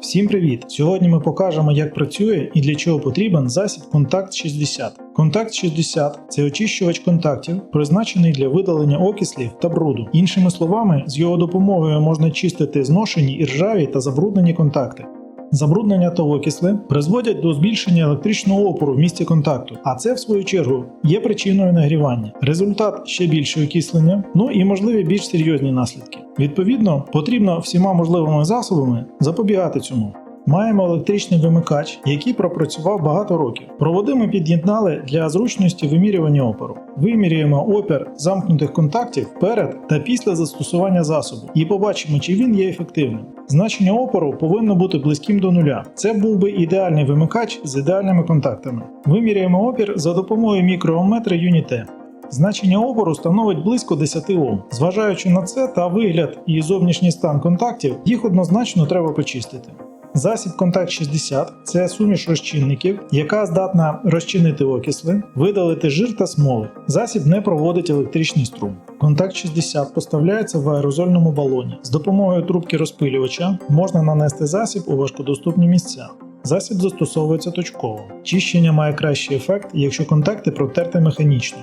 Всім привіт! Сьогодні ми покажемо, як працює і для чого потрібен засіб Контакт 60. Контакт 60 це очищувач контактів, призначений для видалення окислів та бруду. Іншими словами, з його допомогою можна чистити зношені, іржаві та забруднені контакти. Забруднення та окисли призводять до збільшення електричного опору в місці контакту, а це, в свою чергу, є причиною нагрівання. Результат ще більше окислення, ну і можливі більш серйозні наслідки. Відповідно, потрібно всіма можливими засобами запобігати цьому. Маємо електричний вимикач, який пропрацював багато років. Проводи ми під'єднали для зручності вимірювання опору. Вимірюємо опір замкнутих контактів перед та після застосування засобу і побачимо, чи він є ефективним. Значення опору повинно бути близьким до нуля. Це був би ідеальний вимикач з ідеальними контактами. Виміряємо опір за допомогою мікрометра Unite. Значення опору становить близько 10 Ом. Зважаючи на це та вигляд і зовнішній стан контактів, їх однозначно треба почистити. Засіб Контакт 60 це суміш розчинників, яка здатна розчинити окисли, видалити жир та смоли. Засіб не проводить електричний струм. Контакт 60 поставляється в аерозольному балоні. З допомогою трубки розпилювача можна нанести засіб у важкодоступні місця. Засіб застосовується точково. Чищення має кращий ефект, якщо контакти протерти механічно.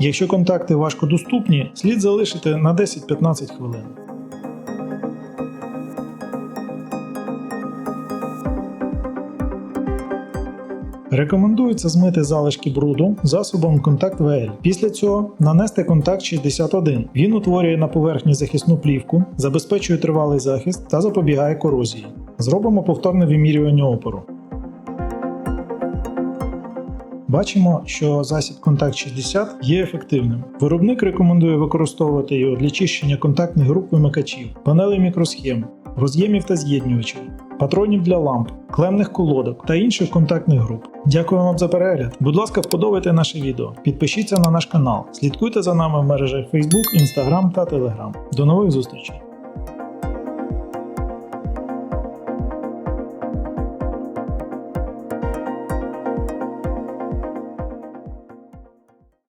Якщо контакти важкодоступні, слід залишити на 10-15 хвилин. Рекомендується змити залишки бруду засобом Контакт VL. Після цього нанести контакт 61. Він утворює на поверхні захисну плівку, забезпечує тривалий захист та запобігає корозії. Зробимо повторне вимірювання опору. Бачимо, що засіб Контакт 60 є ефективним. Виробник рекомендує використовувати його для чищення контактних груп вимикачів, панелей мікросхем, роз'ємів та з'єднювачів, патронів для ламп, клемних колодок та інших контактних груп. Дякую вам за перегляд. Будь ласка, вподобайте наше відео, підпишіться на наш канал, слідкуйте за нами в мережах Facebook, Instagram та Telegram. До нових зустрічей!